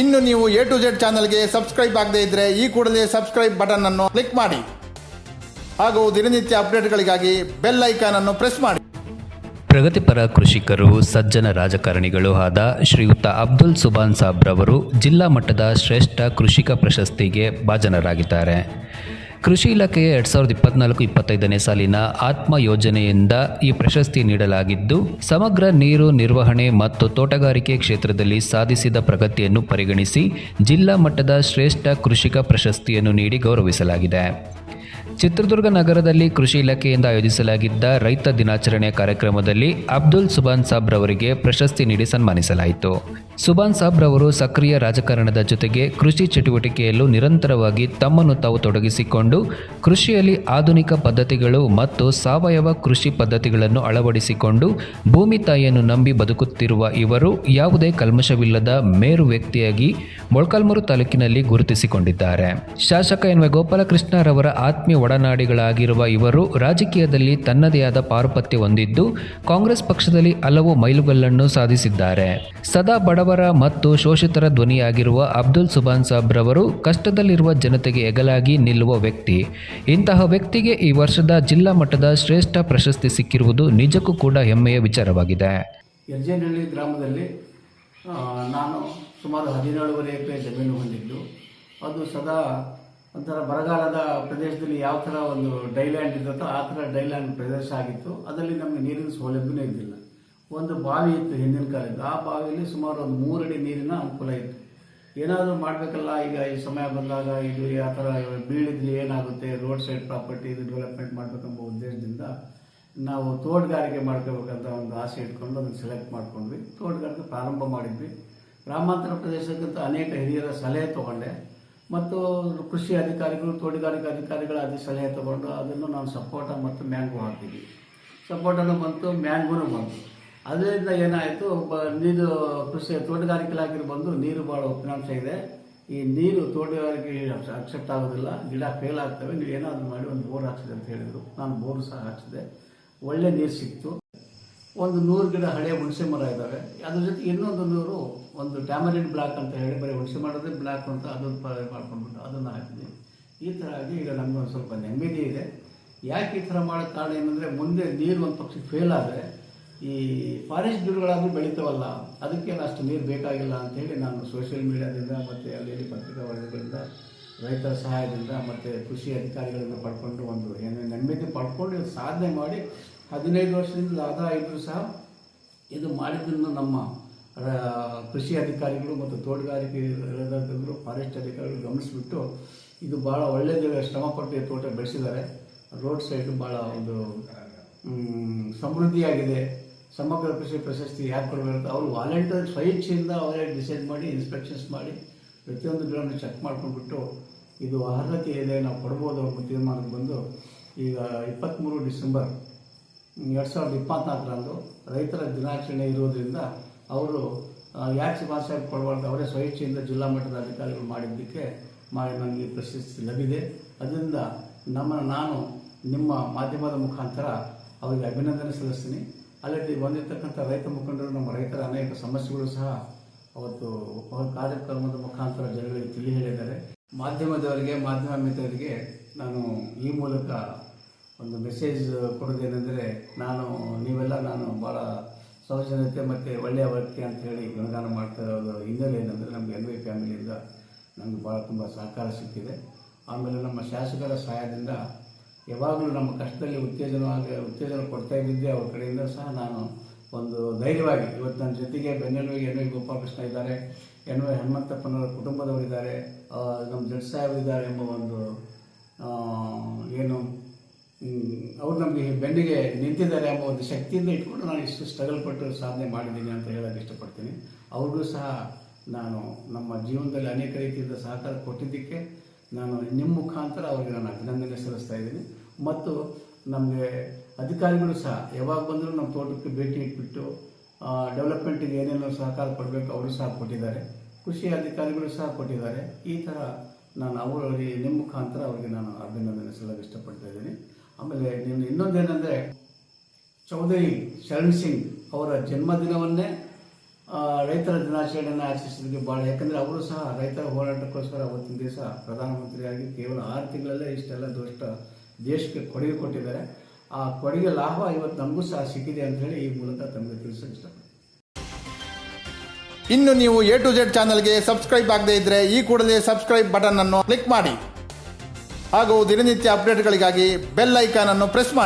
ಇನ್ನು ನೀವು A to Z ಚಾನಲ್ಗೆ ಸಬ್ಸ್ಕ್ರೈಬ್ ಆಗದೇ ಇದ್ದರೆ ಈ ಕೂಡಲೇ ಸಬ್ಸ್ಕ್ರೈಬ್ ಬಟನ್ ಅನ್ನು ಕ್ಲಿಕ್ ಮಾಡಿ. ಹಾಗೂ ದಿನನಿತ್ಯ ಅಪ್ಡೇಟ್ಗಳಿಗಾಗಿ ಬೆಲ್ ಐಕಾನ್ ಅನ್ನು ಪ್ರೆಸ್ ಮಾಡಿ. ಪ್ರಗತಿಪರ ಕೃಷಿಕರು, ಸಜ್ಜನ ರಾಜಕಾರಣಿಗಳು ಆದ ಶ್ರೀಯುತ ಅಬ್ದುಲ್ ಸುಬಾನ್ ಸಾಬ್ರವರು ಜಿಲ್ಲಾ ಮಟ್ಟದ ಶ್ರೇಷ್ಠ ಕೃಷಿಕ ಪ್ರಶಸ್ತಿಗೆ ಭಾಜನರಾಗಿದ್ದಾರೆ. ಕೃಷಿ ಇಲಾಖೆಯ ಎರಡು ಸಾವಿರದ ಇಪ್ಪತ್ನಾಲ್ಕು, ಇಪ್ಪತ್ತೈದನೇ ಸಾಲಿನ ಆತ್ಮ ಯೋಜನೆಯಿಂದ ಈ ಪ್ರಶಸ್ತಿ ನೀಡಲಾಗಿದ್ದು, ಸಮಗ್ರ ನೀರು ನಿರ್ವಹಣೆ ಮತ್ತು ತೋಟಗಾರಿಕೆ ಕ್ಷೇತ್ರದಲ್ಲಿ ಸಾಧಿಸಿದ ಪ್ರಗತಿಯನ್ನು ಪರಿಗಣಿಸಿ ಜಿಲ್ಲಾ ಮಟ್ಟದ ಶ್ರೇಷ್ಠ ಕೃಷಿಕ ಪ್ರಶಸ್ತಿಯನ್ನು ನೀಡಿ ಗೌರವಿಸಲಾಗಿದೆ. ಚಿತ್ರದುರ್ಗ ನಗರದಲ್ಲಿ ಕೃಷಿ ಇಲಾಖೆಯಿಂದ ಆಯೋಜಿಸಲಾಗಿದ್ದ ರೈತ ದಿನಾಚರಣೆ ಕಾರ್ಯಕ್ರಮದಲ್ಲಿ ಅಬ್ದುಲ್ ಸುಬಾನ್ ಸಾಬ್ರವರಿಗೆ ಪ್ರಶಸ್ತಿ ನೀಡಿ ಸನ್ಮಾನಿಸಲಾಯಿತು. ಸುಬಾನ್ ಸಾಬ್ ರವರು ಸಕ್ರಿಯ ರಾಜಕಾರಣದ ಜೊತೆಗೆ ಕೃಷಿ ಚಟುವಟಿಕೆಯಲ್ಲೂ ನಿರಂತರವಾಗಿ ತಮ್ಮನ್ನು ತಾವು ತೊಡಗಿಸಿಕೊಂಡು ಕೃಷಿಯಲ್ಲಿ ಆಧುನಿಕ ಪದ್ಧತಿಗಳು ಮತ್ತು ಸಾವಯವ ಕೃಷಿ ಪದ್ಧತಿಗಳನ್ನು ಅಳವಡಿಸಿಕೊಂಡು ಭೂಮಿ ತಾಯಿಯನ್ನು ನಂಬಿ ಬದುಕುತ್ತಿರುವ ಇವರು ಯಾವುದೇ ಕಲ್ಮಶವಿಲ್ಲದ ಮೇರು ವ್ಯಕ್ತಿಯಾಗಿ ಮೊಳಕಾಲ್ಮೂರು ತಾಲೂಕಿನಲ್ಲಿ ಗುರುತಿಸಿಕೊಂಡಿದ್ದಾರೆ. ಶಾಸಕ ಎನ್ವೆ ಗೋಪಾಲಕೃಷ್ಣ ಗೋಪಾಲಕೃಷ್ಣರವರ ಆತ್ಮೀಯ ಒಡನಾಡಿಗಳಾಗಿರುವ ಇವರು ರಾಜಕೀಯದಲ್ಲಿ ತನ್ನದೇ ಆದ ಪಾರುಪತ್ಯ ಹೊಂದಿದ್ದು ಕಾಂಗ್ರೆಸ್ ಪಕ್ಷದಲ್ಲಿ ಹಲವು ಮೈಲುಗಲ್ಲನ್ನು ಸಾಧಿಸಿದ್ದಾರೆ. ಸದಾ ಬಡವರ ಮತ್ತು ಶೋಷಿತರ ಧ್ವನಿಯಾಗಿರುವ ಅಬ್ದುಲ್ ಸುಬಾನ್ ಸಾಬ್ ರವರು ಕಷ್ಟದಲ್ಲಿರುವ ಜನತೆಗೆ ಎಗಲಾಗಿ ನಿಲ್ಲುವ ವ್ಯಕ್ತಿ. ಇಂತಹ ವ್ಯಕ್ತಿಗೆ ಈ ವರ್ಷದ ಜಿಲ್ಲಾ ಮಟ್ಟದ ಶ್ರೇಷ್ಠ ಪ್ರಶಸ್ತಿ ಸಿಕ್ಕಿರುವುದು ನಿಜಕ್ಕೂ ಕೂಡ ಹೆಮ್ಮೆಯ ವಿಚಾರವಾಗಿದೆ. ಯರ್ಜೇನಹಳ್ಳಿ ಗ್ರಾಮದಲ್ಲಿ ನಾನು ಸುಮಾರು ಹದಿನೇಳುವರೆ ಎಕರೆ ಜಮೀನು ಹೊಂದಿದ್ದು. ಅದು ಸದಾ ಒಂಥರ ಬರಗಾಲದ ಪ್ರದೇಶದಲ್ಲಿ ಯಾವ ಥರ ಒಂದು ಡೈಲ್ಯಾಂಡ್ ಇರುತ್ತೋ ಆ ಥರ ಡೈಲ್ಯಾಂಡ್ ಪ್ರದೇಶ ಆಗಿತ್ತು. ಅದರಲ್ಲಿ ನಮಗೆ ನೀರಿನ ಸೌಲಭ್ಯವೂ ಇದ್ದಿಲ್ಲ. ಒಂದು ಬಾವಿ ಇತ್ತು ಹಿಂದಿನ ಕಾಲದ ಆ ಬಾವಿಯಲ್ಲಿ ಸುಮಾರು ಒಂದು ಮೂರಡಿ ನೀರಿನ ಅನುಕೂಲ ಇತ್ತು. ಏನಾದರೂ ಮಾಡಬೇಕಲ್ಲ, ಈಗ ಈ ಸಮಯ ಬಂದಾಗ ಇದು ಆ ಥರ ಬೀಳಿದ್ರೆ ಏನಾಗುತ್ತೆ, ರೋಡ್ ಸೈಡ್ ಪ್ರಾಪರ್ಟಿ ಇದು ಡೆವಲಪ್ಮೆಂಟ್ ಮಾಡಬೇಕೆಂಬ ಉದ್ದೇಶದಿಂದ ನಾವು ತೋಟಗಾರಿಕೆ ಮಾಡ್ಕೋಬೇಕಂತ ಒಂದು ಆಸೆ ಇಟ್ಕೊಂಡು ಅದನ್ನು ಸೆಲೆಕ್ಟ್ ಮಾಡ್ಕೊಂಡ್ವಿ. ತೋಟಗಾರಿಕೆ ಪ್ರಾರಂಭ ಮಾಡಿದ್ವಿ. ಗ್ರಾಮಾಂತರ ಪ್ರದೇಶಕ್ಕಿಂತ ಅನೇಕ ಹಿರಿಯರ ಸಲಹೆ ತಗೊಂಡೆ. ಮತ್ತು ಕೃಷಿ ಅಧಿಕಾರಿಗಳು, ತೋಟಗಾರಿಕೆ ಅಧಿಕಾರಿಗಳ ಅದೇ ಸಲಹೆ ತಗೊಂಡು ಅದನ್ನು ನಾನು ಸಪೋಟ ಮತ್ತು ಮ್ಯಾಂಗೋ ಹಾಕಿದ್ವಿ. ಸಪೋಟನೂ ಬಂತು, ಮ್ಯಾಂಗೋನು ಬಂತು. ಅದರಿಂದ ಏನಾಯಿತು, ಒಬ್ಬ ನೀರು ಕೃಷಿ ತೋಟಗಾರಿಕೆ ಬಂದು ನೀರು ಭಾಳ ಉಪನಾಂಶ ಇದೆ. ಈ ನೀರು ತೋಟಗಾರಿಕೆ ಅಕ್ಸೆಪ್ಟ್ ಆಗೋದಿಲ್ಲ, ಗಿಡ ಫೇಲ್ ಆಗ್ತವೆ, ನೀವು ಏನಾದರೂ ಮಾಡಿ ಒಂದು ಬೋರ್ ಹಾಕ್ಸಿದೆ ಅಂತ ಹೇಳಿದರು. ನಾನು ಬೋರ್ ಸಹ ಹಾಕ್ಸಿದೆ. ಒಳ್ಳೆ ನೀರು ಸಿಕ್ತು. ಒಂದು ನೂರು ಗಿಡ ಹಳೆ ಹುಣಸೆ ಮರ ಇದ್ದಾವೆ ಅದ್ರ ಜೊತೆ ಇನ್ನೊಂದು ನೂರು ಒಂದು ಟ್ಯಾಮರಿನ್ ಬ್ಲಾಕ್ ಅಂತ ಹೇಳಿ ಬರೀ ಹುಣಸೆ ಮಾಡೋದೇ ಬ್ಲಾಕ್ ಅಂತ ಅದನ್ನು ಮಾಡ್ಕೊಂಡ್ಬಿಟ್ಟು ಅದನ್ನು ಹಾಕಿದ್ವಿ. ಈ ಥರ ಆಗಿ ಈಗ ನಮಗೆ ಒಂದು ಸ್ವಲ್ಪ ನೆಮ್ಮದಿ ಇದೆ. ಯಾಕೆ ಈ ಥರ ಮಾಡೋ ಕಾರಣ ಏನಂದರೆ, ಮುಂದೆ ನೀರು ಒಂದು ಪಕ್ಷಿ ಫೇಲ್ ಆದರೆ ಈ ಫಾರೆಸ್ಟ್ ಗಿಡಗಳಾದರೂ ಬೆಳಿತಾವಲ್ಲ ಅದಕ್ಕೇನು ಅಷ್ಟು ನೀರು ಬೇಕಾಗಿಲ್ಲ ಅಂತೇಳಿ ನಾನು ಸೋಷಿಯಲ್ ಮೀಡಿಯಾದಿಂದ ಮತ್ತು ಅಲ್ಲಿ ಪತ್ರಿಕಾ ವರದಿಗಳಿಂದ ರೈತರ ಸಹಾಯದಿಂದ ಮತ್ತು ಕೃಷಿ ಅಧಿಕಾರಿಗಳಿಂದ ಪಡ್ಕೊಂಡು ಒಂದು ಏನು ನೆಮ್ಮದಿ ಪಡ್ಕೊಂಡು ಸಾಧನೆ ಮಾಡಿ ಹದಿನೈದು ವರ್ಷದಿಂದ ಆದಾಯ ಇದ್ದರೂ ಸಹ ಇದು ಮಾಡಿದ್ದನ್ನು ನಮ್ಮ ಕೃಷಿ ಅಧಿಕಾರಿಗಳು ಮತ್ತು ತೋಟಗಾರಿಕೆ ಫಾರೆಸ್ಟ್ ಅಧಿಕಾರಿಗಳು ಗಮನಿಸಿಬಿಟ್ಟು ಇದು ಭಾಳ ಒಳ್ಳೆಯದು ಶ್ರಮಪಟ್ಟು ತೋಟ ಬೆಳೆಸಿದ್ದಾರೆ. ರೋಡ್ ಸೈಡ್ ಭಾಳ ಒಂದು ಸಮೃದ್ಧಿಯಾಗಿದೆ. ಸಮಗ್ರ ಕೃಷಿ ಪ್ರಶಸ್ತಿ ಯಾಕೆ ಕೊಡಬೇಕು? ಅವರು ವಾಲಂಟಿಯರ್ ಸ್ವಇಚ್ಛೆಯಿಂದ ಅವರೇ ಡಿಸೈಡ್ ಮಾಡಿ ಇನ್ಸ್ಪೆಕ್ಷನ್ಸ್ ಮಾಡಿ, ಪ್ರತಿಯೊಂದು ಗಿಡವನ್ನು ಚೆಕ್ ಮಾಡ್ಕೊಂಡ್ಬಿಟ್ಟು ಇದು ಅರ್ಹತೆ ಇದೆ, ನಾವು ಕೊಡ್ಬೋದು ಅವ್ರ ತೀರ್ಮಾನಕ್ಕೆ ಬಂದು ಈಗ ಇಪ್ಪತ್ತ್ಮೂರು ಡಿಸೆಂಬರ್, ಎರಡು ಸಾವಿರದ ಇಪ್ಪತ್ತ್ನಾಲ್ಕರಂದು ರೈತರ ದಿನಾಚರಣೆ ಇರೋದರಿಂದ ಅವರು ಯಾಕೆ ಸುಭಾಷ್ ಕೊಡಬಾರ್ದು, ಅವರೇ ಸ್ವಇಚ್ಛೆಯಿಂದ ಜಿಲ್ಲಾ ಮಟ್ಟದ ಅಧಿಕಾರಿಗಳು ಮಾಡಿದ್ದಕ್ಕೆ ಮಾಡಿ ನನಗೆ ಪ್ರಶಸ್ತಿ ಲಭಿದೆ. ಅದರಿಂದ ನಮ್ಮ, ನಾನು ನಿಮ್ಮ ಮಾಧ್ಯಮದ ಮುಖಾಂತರ ಅವರಿಗೆ ಅಭಿನಂದನೆ ಸಲ್ಲಿಸ್ತೀನಿ. ಅಲ್ಲದೆ ಬಂದಿರತಕ್ಕಂಥ ರೈತ ಮುಖಂಡರು, ನಮ್ಮ ರೈತರ ಅನೇಕ ಸಮಸ್ಯೆಗಳು ಸಹ ಅವತ್ತು ಕಾರ್ಯಕ್ರಮದ ಮುಖಾಂತರ ಜನಗಳಿಗೆ ತಿಳಿ ಹೇಳಿದ್ದಾರೆ ಮಾಧ್ಯಮದವರಿಗೆ ಮಾಧ್ಯಮ ಮಿತ್ರರಿಗೆ ನಾನು ಈ ಮೂಲಕ ಒಂದು ಮೆಸೇಜ್ ಕೊಡೋದೇನೆಂದರೆ ನಾನು, ನೀವೆಲ್ಲ ನಾನು ಭಾಳ ಸೌಜನ್ಯತೆ ಮತ್ತು ಒಳ್ಳೆಯ ವ್ಯಕ್ತಿ ಅಂತ ಹೇಳಿ ಗುಣಗಾನ ಮಾಡ್ತಾ ಇರೋದು ಹಿನ್ನೆಲೆ ಏನಂದರೆ, ನಮಗೆ ಎನ್ ವಿ ಫ್ಯಾಮಿಲಿಯಿಂದ ನಮಗೆ ಭಾಳ ತುಂಬ ಸಹಕಾರ ಸಿಕ್ಕಿದೆ. ಆಮೇಲೆ ನಮ್ಮ ಶಾಸಕರ ಸಹಾಯದಿಂದ ಯಾವಾಗಲೂ ನಮ್ಮ ಕಷ್ಟದಲ್ಲಿ ಉತ್ತೇಜನವಾಗಿ ಉತ್ತೇಜನ ಕೊಡ್ತಾ ಇದ್ದಿದ್ದೆ, ಅವ್ರ ಕಡೆಯಿಂದ ಸಹ ನಾನು ಒಂದು ಧೈರ್ಯವಾಗಿ ಇವತ್ತು ನನ್ನ ಜೊತೆಗೆ ಬೆಂಗಳೂರಿಗೆ ಎನ್ ವೈ ಗೋಪಾಲಕೃಷ್ಣ ಇದ್ದಾರೆ, ಎನ್ ವೈ ಹನುಮಂತಪ್ಪನವರ ಕುಟುಂಬದವರಿದ್ದಾರೆ ನಮ್ಮ ಜಡ್ ಸಾಹೇಬ್ ಇದ್ದಾರೆ ಎಂಬ ಒಂದು ಏನು ಅವ್ರು ನಮಗೆ ಬೆನ್ನಿಗೆ ನಿಂತಿದ್ದಾರೆ ಎಂಬ ಒಂದು ಶಕ್ತಿಯಿಂದ ಇಟ್ಕೊಂಡು ನಾನು ಇಷ್ಟು ಸ್ಟ್ರಗಲ್ ಪಟ್ಟು ಸಾಧನೆ ಮಾಡಿದ್ದೀನಿ ಅಂತ ಹೇಳೋಕ್ಕೆ ಇಷ್ಟಪಡ್ತೀನಿ. ಅವ್ರಿಗೂ ಸಹ ನಾನು ನಮ್ಮ ಜೀವನದಲ್ಲಿ ಅನೇಕ ರೀತಿಯಿಂದ ಸಹಕಾರ ಕೊಟ್ಟಿದ್ದಕ್ಕೆ ನಾನು ನಿಮ್ಮ ಮುಖಾಂತರ ಅವರಿಗೆ ನಾನು ಅಭಿನಂದನೆ ಸಲ್ಲಿಸ್ತಾ ಇದ್ದೀನಿ. ಮತ್ತು ನಮಗೆ ಅಧಿಕಾರಿಗಳು ಸಹ, ಯಾವಾಗ ಬಂದರೂ ನಮ್ಮ ತೋಟಕ್ಕೆ ಭೇಟಿ ಇಟ್ಬಿಟ್ಟು ಡೆವಲಪ್ಮೆಂಟಿಗೆ ಏನೇನೋ ಸಹಕಾರ ಕೊಡಬೇಕು ಅವರು ಸಹ ಕೊಟ್ಟಿದ್ದಾರೆ. ಕೃಷಿ ಅಧಿಕಾರಿಗಳು ಸಹ ಕೊಟ್ಟಿದ್ದಾರೆ. ಈ ಥರ ನಾನು ಅವರಲ್ಲಿ ನಿಮ್ಮ ಮುಖಾಂತರ ಅವರಿಗೆ ನಾನು ಅಭಿನಂದನೆ ಸಲ್ಲಕ್ಕೆ ಇಷ್ಟಪಡ್ತಾ ಇದ್ದೀನಿ. ಆಮೇಲೆ ನೀನು ಇನ್ನೊಂದೇನೆಂದರೆ, ಚೌಧರಿ ಶರಣ್ ಸಿಂಗ್ ಅವರ ಜನ್ಮದಿನವನ್ನೇ ರೈತರ ದಿನಾಚರಣೆಯನ್ನು ಆಚರಿಸೋದಕ್ಕೆ ಭಾಳ ಯಾಕಂದರೆ ಅವರು ಸಹ ರೈತರ ಹೋರಾಟಕ್ಕೋಸ್ಕರ ಅವತ್ತಿನ ದಿವಸ ಪ್ರಧಾನಮಂತ್ರಿಯಾಗಿ ಕೇವಲ ಆರು ತಿಂಗಳಲ್ಲೇ ಇಷ್ಟೆಲ್ಲ ದುಷ್ಟ ದೇಶಕ್ಕೆ ಕೊಡುಗೆ ಕೊಟ್ಟಿದ್ದಾರೆ. ಆ ಕೊಡುಗೆ ಲಾಭ ಇವತ್ತು ನಮಗೂ ಸಹ ಸಿಕ್ಕಿದೆ ಅಂತ ಹೇಳಿ ಈ ಮೂಲಕ ತಮಗೆ ಇಷ್ಟಪಡ್ತೀನಿ. ಇನ್ನು ನೀವು ಎ ಟು ಜೆಡ್ ಚಾನಲ್ಗೆ ಸಬ್ಸ್ಕ್ರೈಬ್ ಆಗದೇ ಇದ್ದರೆ ಈ ಕೂಡಲೇ ಸಬ್ಸ್ಕ್ರೈಬ್ ಬಟನ್ ಅನ್ನು ಕ್ಲಿಕ್ ಮಾಡಿ. ಹಾಗೂ ದಿನನಿತ್ಯ ಅಪ್ಡೇಟ್ಗಳಿಗಾಗಿ ಬೆಲ್ ಐಕಾನ್ ಅನ್ನು ಪ್ರೆಸ್ ಮಾಡಿ.